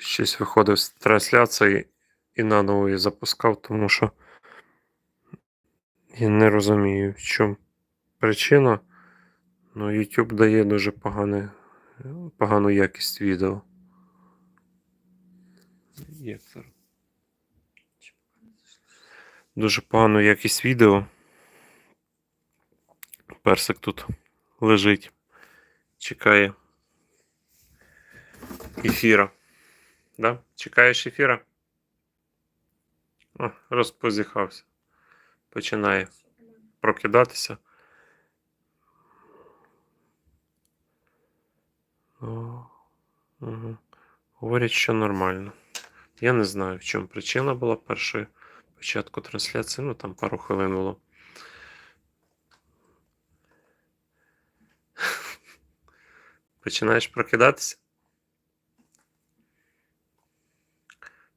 щось виходив з трансляції і наново її запускав, тому що я не розумію, в чому причина. Ну, YouTube дає дуже погане, погану якість відео. Як це? Дуже погану якість відео. Персик тут лежить, чекає ефіра. Да? Чекаєш ефіра? О, розпозіхався. Починає прокидатися. О, угу. Говорять, що нормально. Я не знаю, в чому причина була першої початку трансляції. Ну, там пару хвилин було. Починаєш прокидатися?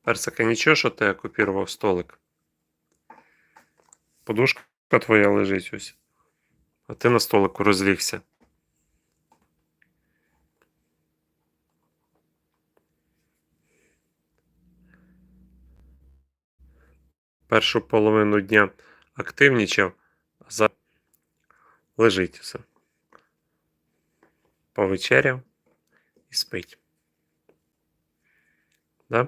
Персика, нічого, що ти окупірував столик. Подушка твоя лежить ось. А ти на столику розлігся. Першу половину дня активнічав, а за лежить все. Повечеряв і спить. Да?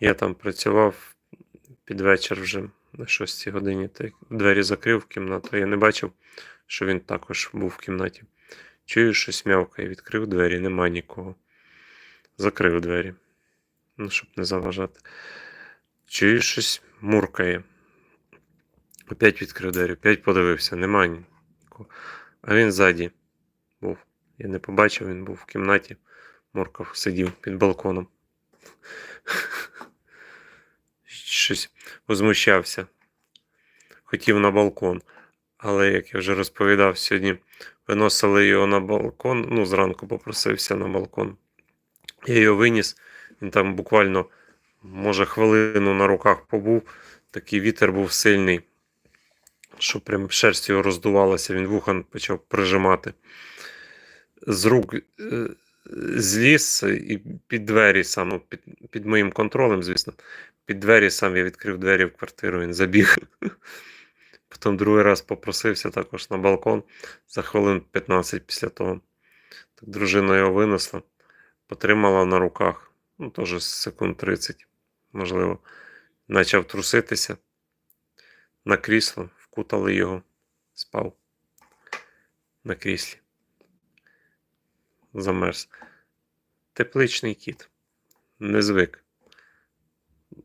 Я там працював під вечір вже на 6 годині. Та двері закрив в кімнату. Я не бачив, що він також був в кімнаті. Чую, щось м'явкає, відкрив двері, нема нікого. Закрив двері. Ну, щоб не заважати. Чую, щось муркає. Опять відкрив двері, опять подивився, нема нікого. А він ззаді був. Я не побачив, він був в кімнаті. Муркав, сидів під балконом. Щось возмущався. Хотів на балкон. Але, як я вже розповідав, сьогодні виносили його на балкон. Ну, зранку попросився на балкон. Я його виніс. Він там буквально, може, хвилину на руках побув. Такий вітер був сильний, що прям шерсть його роздувалася, він вухан почав прижимати. З рук е, зліз і під двері сам, ну, під, під моїм контролем, звісно, під двері сам я відкрив двері в квартиру, він забіг. Потім другий раз попросився також на балкон за хвилин 15 після того. Так дружина його винесла, потримала на руках, ну, теж секунд 30, можливо, почав труситися на крісло, вкутали його, спав на кріслі. Замерз. Тепличний кіт. Не звик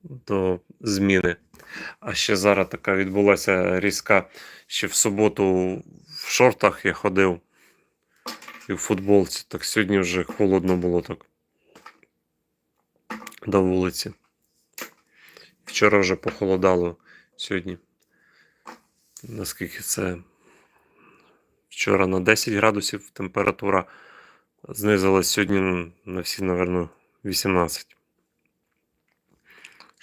до зміни. А ще зараз така відбулася різка. Ще в суботу в шортах я ходив і в футболці. Так сьогодні вже холодно було так. До вулиці. Вчора вже похолодало сьогодні. Наскільки це вчора на 10 градусів температура знизилась сьогодні на всі, напевно, 18.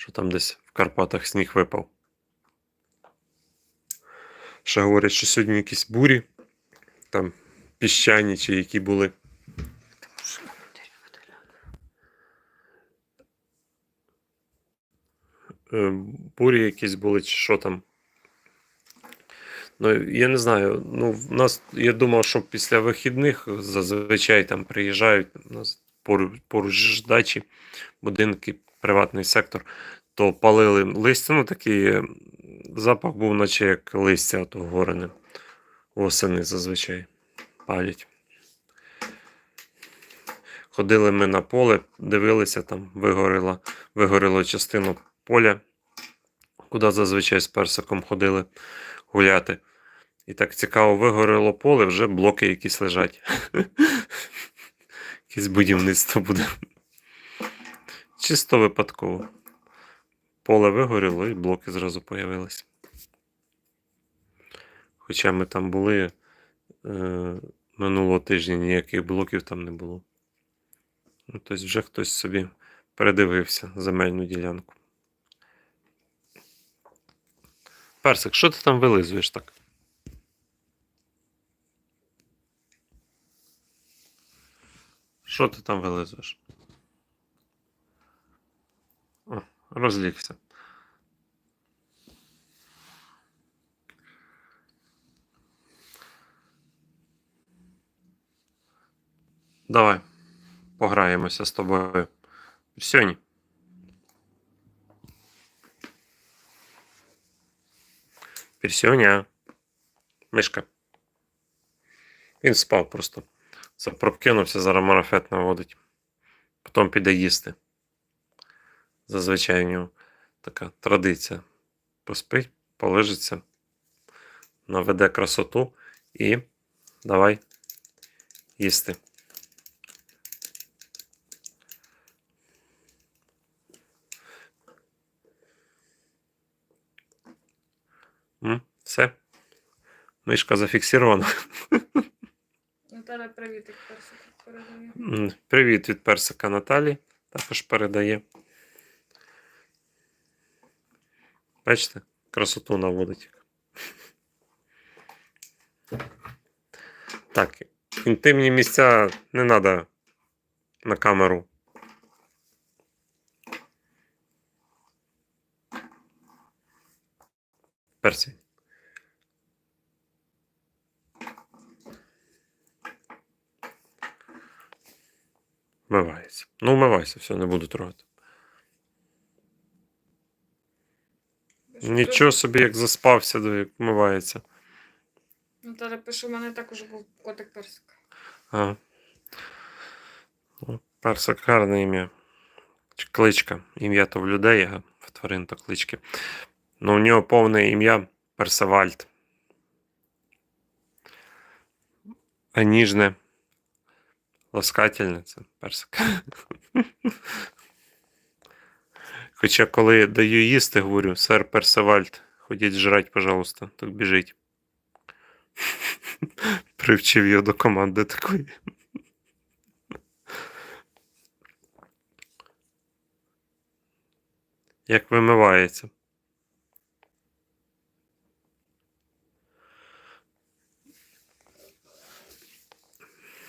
Що там десь в Карпатах сніг випав. Ще говорять, що сьогодні якісь бурі, там піщані чи які були. Е, Бурі якісь були, чи що там. Ну, я не знаю. Ну, в нас, я думав, що після вихідних зазвичай там приїжджають у нас поруч, поруч дачі, будинки, приватний сектор, то палили листя. Ну, такий е, запах був, наче як листя то горене. Восени зазвичай палять. Ходили ми на поле, дивилися, там вигоріла, вигоріло частину поля, куди зазвичай з персиком ходили гуляти. І так цікаво, вигоріло поле, вже блоки якісь лежать. Якесь будівництво буде. Чисто випадково. Поле вигоріло і блоки зразу появились. Хоча ми там були е, минулого тижня ніяких блоків там не було. Ну, Тобто вже хтось собі передивився земельну ділянку. Персик, що ти там вилизуєш так? Що ти там вилизуєш? Розлігся. Давай, пограємося з тобою. Сьогодні. Персюня. Мишка. Він спав просто. Це зараз марафет наводить. Потім піде їсти. Зазвичай у нього така традиція. Поспить, полежиться, наведе красоту і давай їсти. М, Все. Мишка зафіксирована. Наталя, привіт, як персик передає. Привіт від персика Наталі. Також передає. Бачите, красоту наводить. Так, інтимні місця не треба на камеру. Персі. Вмивається. Ну, вмивайся, все, не буду трогати. Нічого собі, як заспався, як вмивається. Наталя пише, у мене також був котик персик. Ага. Ну, Персик гарне ім'я. Кличка. Ім'я то в людей, а в тварин то клички. Ну, у нього повне ім'я Персевальд. А ніжне. Ласкательне це персик. Хоча, коли даю їсти, говорю, сер Персевальд, ходіть жрать, пожалуйста, так біжить. Привчив його до команди такої. Як вимивається.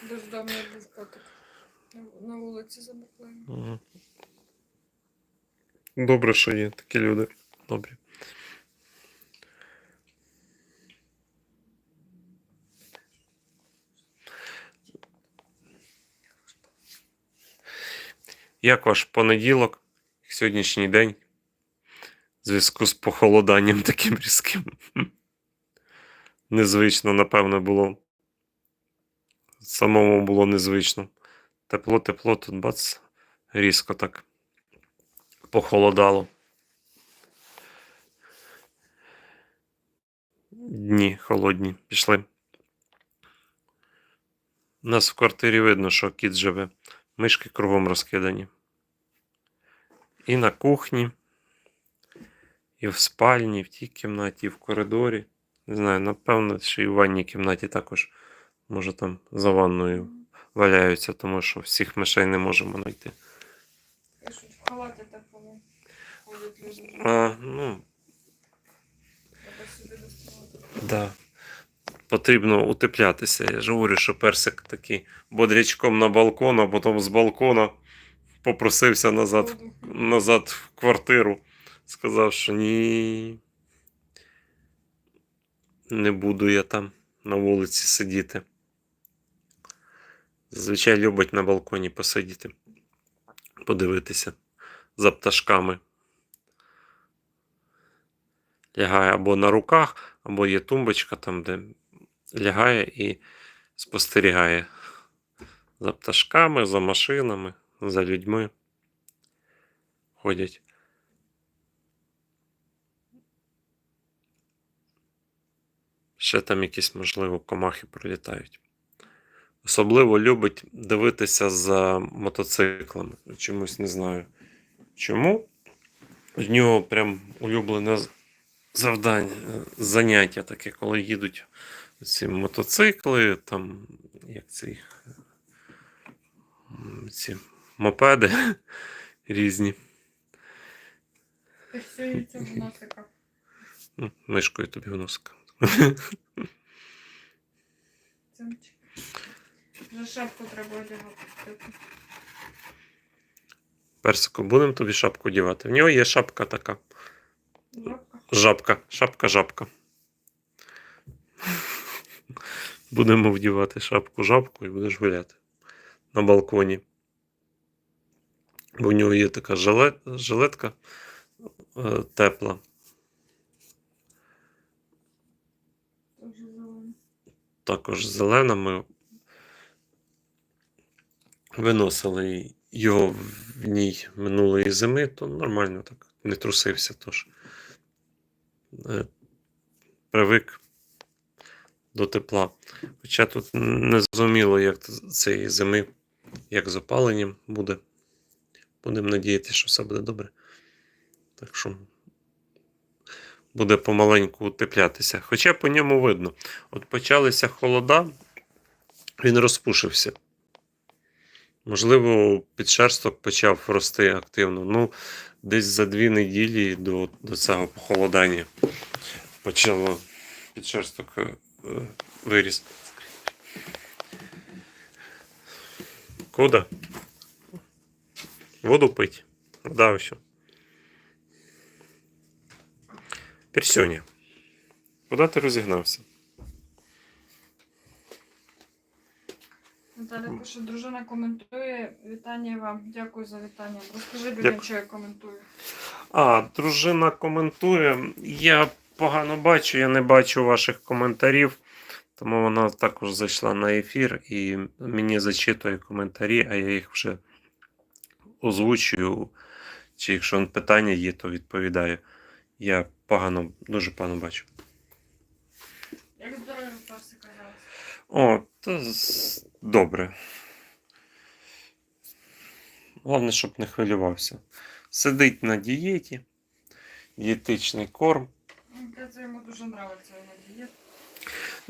Бездомний був котик. На- На вулиці забухли. Ага. Добре, що є такі люди. Добрі. Як ваш понеділок, сьогоднішній день, в зв'язку з похолоданням таким різким? Незвично, напевно, було. Самому було незвично. Тепло, тепло, тут бац, різко так похолодало. Дні холодні пішли. У нас в квартирі видно, що кіт живе. Мишки кругом розкидані. І на кухні, і в спальні, і в тій кімнаті, і в коридорі. Не знаю, напевно, що і в ванній кімнаті також, може, там за ванною валяються, тому що всіх мишей не можемо знайти. В халаті ходять люди. А, ну. Да. Потрібно утеплятися. Я ж говорю, що персик такий бодрячком на балкон, а потім з балкона попросився назад, назад в квартиру. Сказав, що ні. Не буду я там на вулиці сидіти. Зазвичай любить на балконі посидіти, подивитися за пташками. Лягає або на руках, або є тумбочка там, де лягає і спостерігає за пташками, за машинами, за людьми. Ходять. Ще там якісь, можливо, комахи пролітають. Особливо любить дивитися за мотоциклами. Чомусь не знаю чому. У нього прям улюблене завдання, е, заняття таке, коли їдуть ці мотоцикли, там, як м, ці мопеди різні. Пихсюється в. Ну, Мишкою тобі в носик. Цимчик. Шапку треба одягати. Персику, будемо тобі шапку дівати. В нього є шапка така. Жабка, шапка, жабка. Будемо вдівати шапку жабку і будеш гуляти на балконі. Бо в нього є така жилет, жилетка е, тепла. Також зелена. Ми виносили його в ній минулої зими, то нормально так не трусився. Тож е, привик до тепла. Хоча тут не зрозуміло, як цієї зими, як з опаленням буде. Будемо надіятися, що все буде добре. Так що буде помаленьку утеплятися. Хоча по ньому видно. От почалися холода, він розпушився. Можливо, підшерсток почав рости активно. Ну, десь за дві неділі до, до цього похолодання почало підшерсток е, виріс. Куда? Воду пить. Да, все. Персюня. Куди ти розігнався? Наталя пише, дружина коментує. Вітання вам. Дякую за вітання. Розкажи людям, Дякую. що я коментую. А, дружина коментує. Я погано бачу, я не бачу ваших коментарів. Тому вона також зайшла на ефір і мені зачитує коментарі, а я їх вже озвучую. Чи якщо питання є, то відповідаю. Я погано, дуже погано бачу. Як здоров'я? О, то добре. Головне, щоб не хвилювався. Сидить на дієті, дієтичний корм. Це йому дуже подобається його дієт.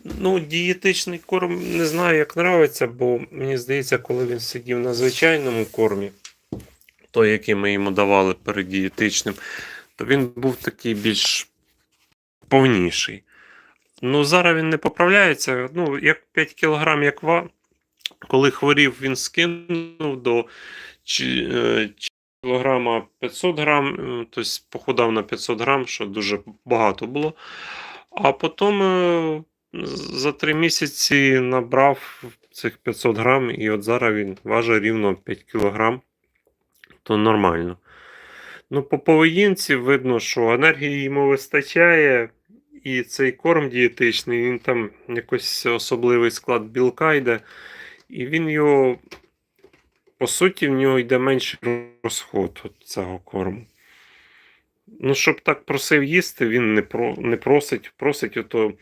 Ну, дієтичний корм не знаю, як нравиться, бо мені здається, коли він сидів на звичайному кормі, той, який ми йому давали перед дієтичним, то він був такий більш повніший. Ну, зараз він не поправляється. Ну, як 5 кг, як ва. Коли хворів, він скинув до е, кілограма 500 грам, тобто похудав на 500 грам, що дуже багато було. А потім е, за три місяці набрав цих 500 грам, і от зараз він важить рівно 5 кілограм, то нормально. Ну, по поведінці видно, що енергії йому вистачає, і цей корм дієтичний, він там якось особливий склад білка йде, і він його, по суті, в нього йде менший розход от цього корму. Ну, щоб так просив їсти, він не, про, не просить. Просить ото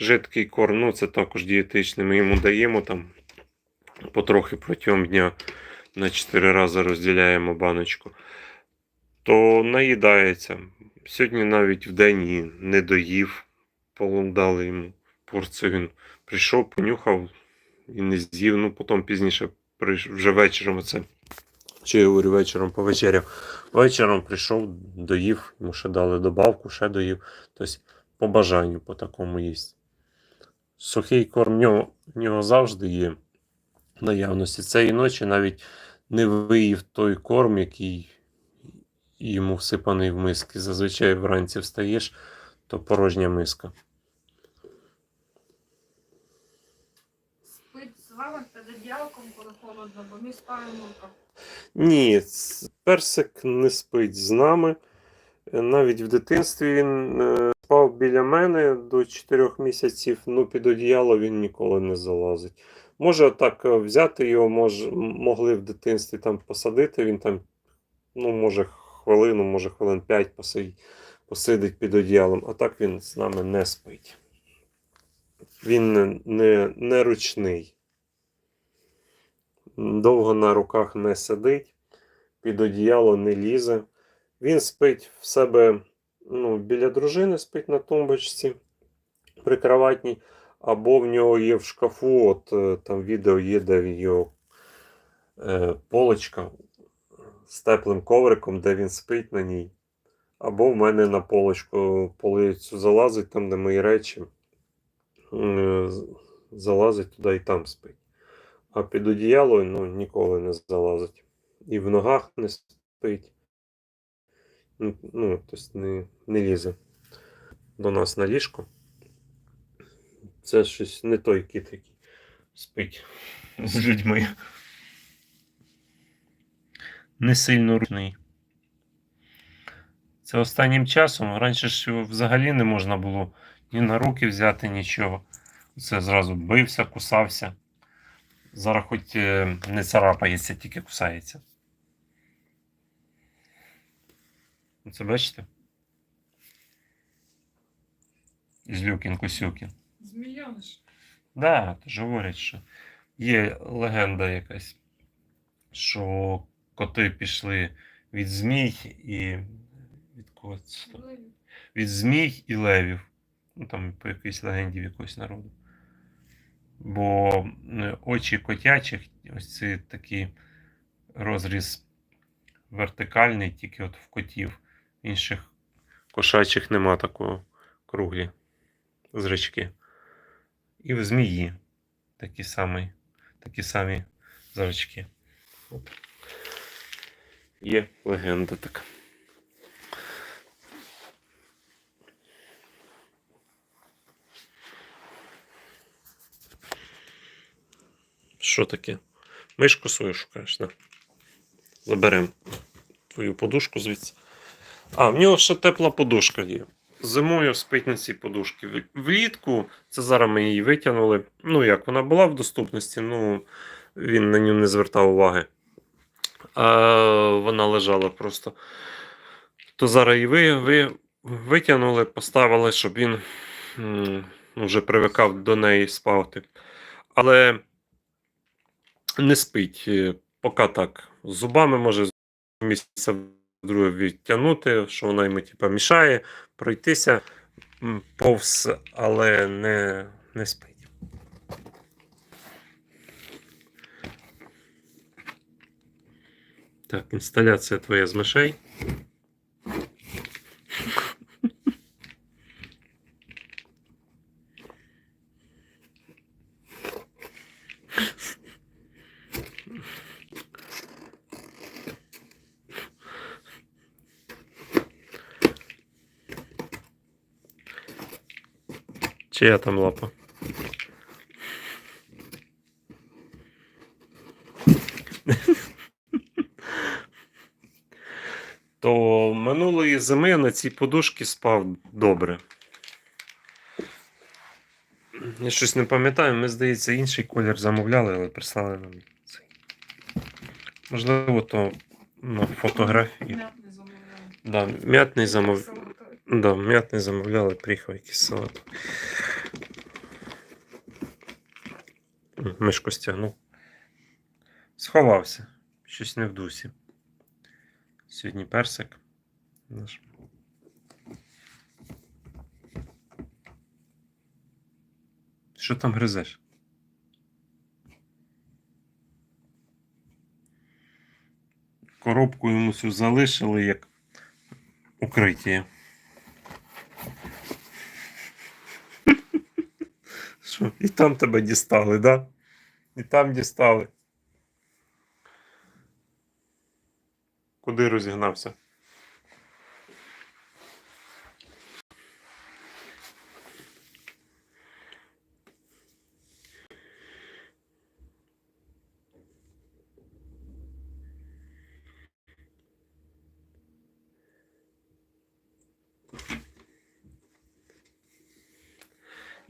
жидкий корм. Ну, це також дієтичний. Ми йому даємо там потрохи протягом дня на 4 рази розділяємо баночку. То наїдається. Сьогодні навіть в день не доїв, дали йому порцію. Він прийшов, понюхав і не з'їв. Ну, потім пізніше вже вечором оце. Чи я говорю вечором повечеряв. Вечором прийшов, доїв, йому ще дали добавку, ще доїв. Тобто по бажанню по такому їсть. Сухий корм в нього, нього завжди є наявності. Цієї ночі навіть не виїв той корм, який йому всипаний в миски. Зазвичай вранці встаєш, то порожня миска. Спить з під коли бо мій спає мурка. Ні, персик не спить з нами. Навіть в дитинстві він е, спав біля мене до 4 місяців, ну під одіяло він ніколи не залазить. Може так е, взяти його, мож, могли в дитинстві там посадити, він там, ну, може, хвилину, може, хвилин 5 посидить, посидить під одіялом, а так він з нами не спить. Він не, не ручний. Довго на руках не сидить, під одіяло не лізе. Він спить в себе ну, біля дружини, спить на тумбочці прикроватній, або в нього є в шкафу, от е, там відео є, де його е, полочка з теплим ковриком, де він спить на ній. Або в мене на полочку полицю залазить, там, де мої речі, е, залазить туди і там спить. А під одіяло ну, ніколи не залазить. І в ногах не спить. Ну, тобто не, не лізе до нас на ліжко. Це щось не той кіт, який спить з людьми. Не сильно ручний. Це останнім часом. Раніше ж взагалі не можна було ні на руки взяти, нічого. Це зразу бився, кусався. Зараз хоч е, не царапається, тільки кусається. Це бачите? Злюкін Косюкін. Змійониш. Да, то ж говорять, що є легенда якась, що коти пішли від змій і від кого це? від змій і левів. Ну там по якійсь легенді в якогось народу. Бо е, очі котячих, ось це такий розріз вертикальний, тільки от в котів. Інших кошачих нема такого круглі зрачки. І в змії такі самі, такі самі зрачки. Є легенда така. Що таке? Мишку свою шукаєш, да? Заберемо твою подушку звідси. А, в нього ще тепла подушка є. Зимою спить на цій подушці. Влітку, це зараз ми її витягнули. Ну як, вона була в доступності, ну він на нього не звертав уваги. А вона лежала просто. То зараз її ви, ви, витягнули, поставили, щоб він м, вже привикав до неї спати. Але не спить. е, Поки так. Зубами може місяця друге відтягнути, що вона йому типу, мішає пройтися повз, але не, не спить. Так, інсталяція твоя з мишей. Чия там лапа? То минулої зими на цій подушці спав добре. Я щось не пам'ятаю, ми, здається, інший колір замовляли, але прислали нам цей. Можливо, то на фотографії. М'ятний замовляю. Да, м'ятний замов... Да, м'ятний замовляли, приїхав якийсь салат. М, Мишку стягнув. Сховався. Щось не в дусі. Сьогодні персик. Наш. Що там гризеш? Коробку йому цю залишили як укриття. Що? І там тебе дістали, да? І там дістали. Куди розігнався?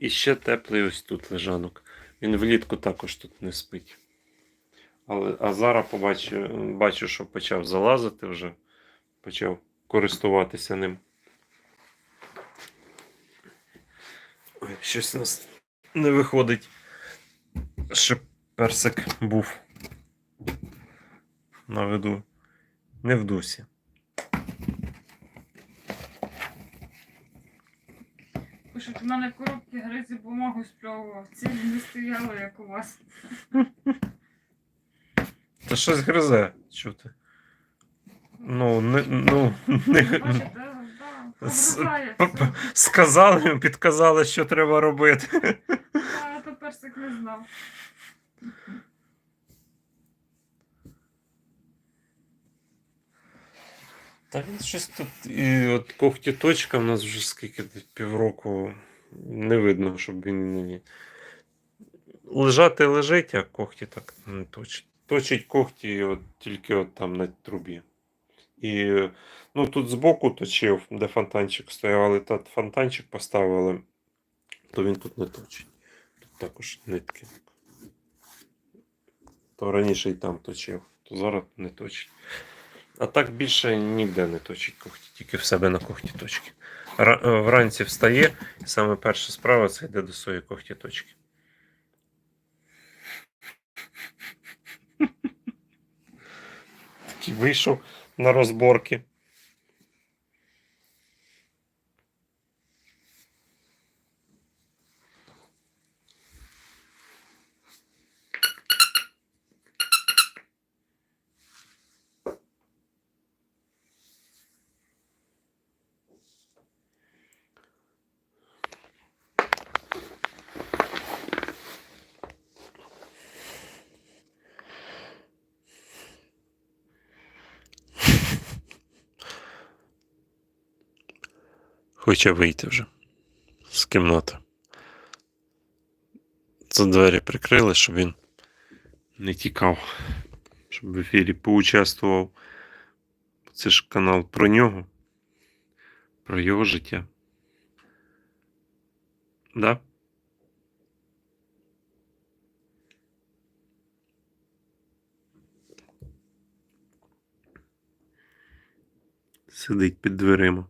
І ще теплий ось тут лежанок. Він влітку також тут не спить. Але, а зараз побачу, бачу, що почав залазити вже, почав користуватися ним. Ой, щось у нас не виходить, щоб персик був на виду. Не в дусі. Пишуть, у мене коробки гризи бумагу спльовував. Цілі не стояло, як у вас. Та щось гризе, чути. Ну, не, ну, не, Бачите, да, С- сказали, підказали, що треба робити. А то персик не знав. Та він щось тут. І от когті точка в нас вже скільки півроку не видно, щоб він. Лежати лежить, а когті так не точить. Точить когті от, тільки от там на трубі. І ну, тут збоку точив, де фонтанчик стояв, але тут фонтанчик поставили, то він тут не точить. Тут також нитки. То раніше і там точив, то зараз не точить. А так більше ніде не точить когті, тільки в себе на когті точки. Е, Вранці встає, і саме перша справа це йде до своєї когті точки. Такий вийшов на розборки. Хоче вийти вже з кімнати. Це двері прикрили, щоб він не тікав, щоб в ефірі поучаствував. Це ж канал про нього, про його життя. Да? Сидить під дверима.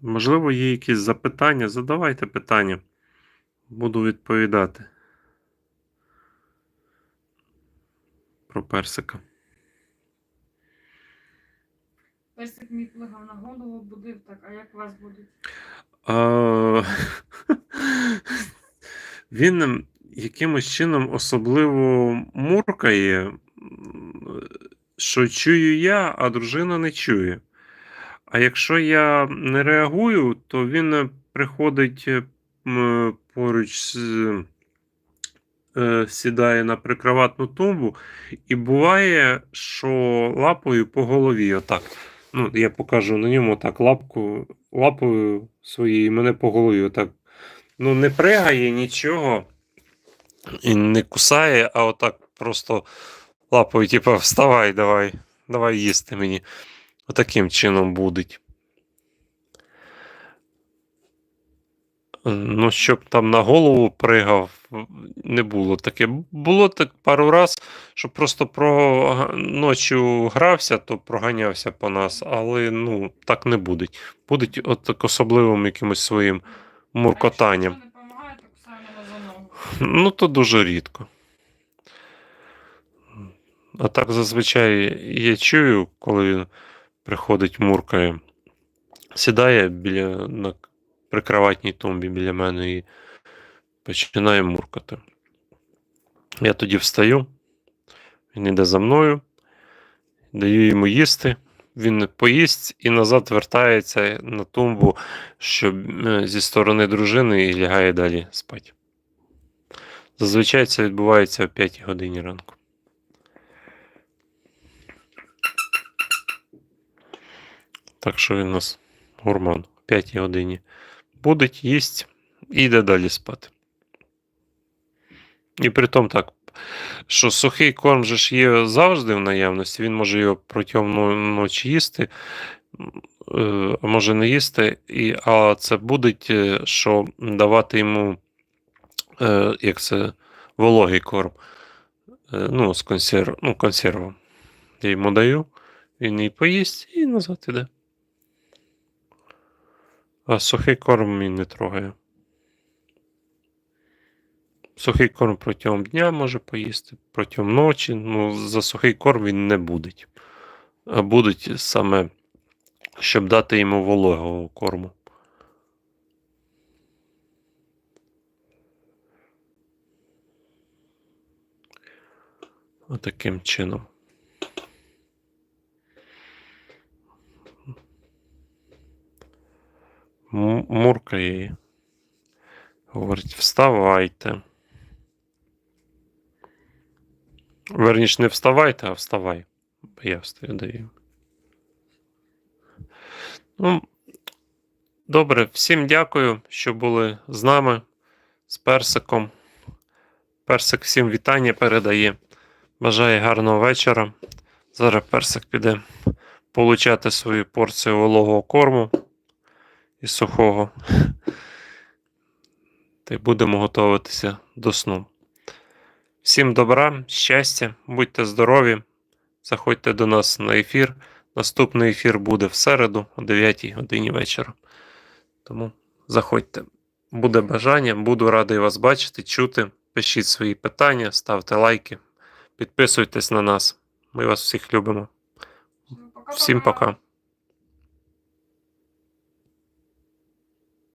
Можливо, є якісь запитання? Задавайте питання. Буду відповідати. Про персика. Персик мій плигав на голову, будив так, а як вас будуть? Він якимось чином особливо муркає, що чую я, а дружина не чує. А якщо я не реагую, то він е, приходить е, поруч е, Сідає на прикроватну тумбу, і буває, що лапою по голові. Отак. Ну, я покажу на ньому так лапку, лапою своєю мене по голові. Отак. Ну, не пригає нічого і не кусає, а отак просто лапою, типу, вставай, давай, давай їсти мені. Отаким чином будить. Ну, щоб там на голову пригав, не було таке. Було так пару раз, що просто про ночі грався, то проганявся по нас, але ну, так не буде. Будуть от так особливим якимось своїм муркотанням. Ну, то дуже рідко. А так зазвичай я чую, коли він приходить, муркає, сідає біля на прикроватній тумбі біля мене і починає муркати. Я тоді встаю, він йде за мною, даю йому їсти. Він поїсть і назад вертається на тумбу, щоб е, зі сторони дружини і лягає далі спати. Зазвичай це відбувається о 5 годині ранку. Так що він у нас гурман о 5 годині. Будить, їсть і йде далі спати. І при тому так, що сухий корм же ж є завжди в наявності, він може його протягом ночі їсти, е, а може не їсти, і, а це буде, що давати йому, е, як це, вологий корм. Е, Ну, з консерв, ну, консервом. Я йому даю, він і поїсть, і назад іде. А сухий корм він не трогає. Сухий корм протягом дня може поїсти, протягом ночі. Ну, за сухий корм він не будить. А будуть саме, щоб дати йому вологого корму. Отаким чином. Муркає і говорить: вставайте. Верніш, не вставайте, а вставай. Бо я встаю даю. Ну, добре, всім дякую, що були з нами, з персиком. Персик всім вітання передає. Бажає гарного вечора. Зараз персик піде получати свою порцію вологого корму і сухого. Та й будемо готуватися до сну. Всім добра, щастя, будьте здорові. Заходьте до нас на ефір. Наступний ефір буде в середу о 9 годині вечора. Тому заходьте. Буде бажання, буду радий вас бачити, чути. Пишіть свої питання, ставте лайки, підписуйтесь на нас. Ми вас всіх любимо. Всім пока.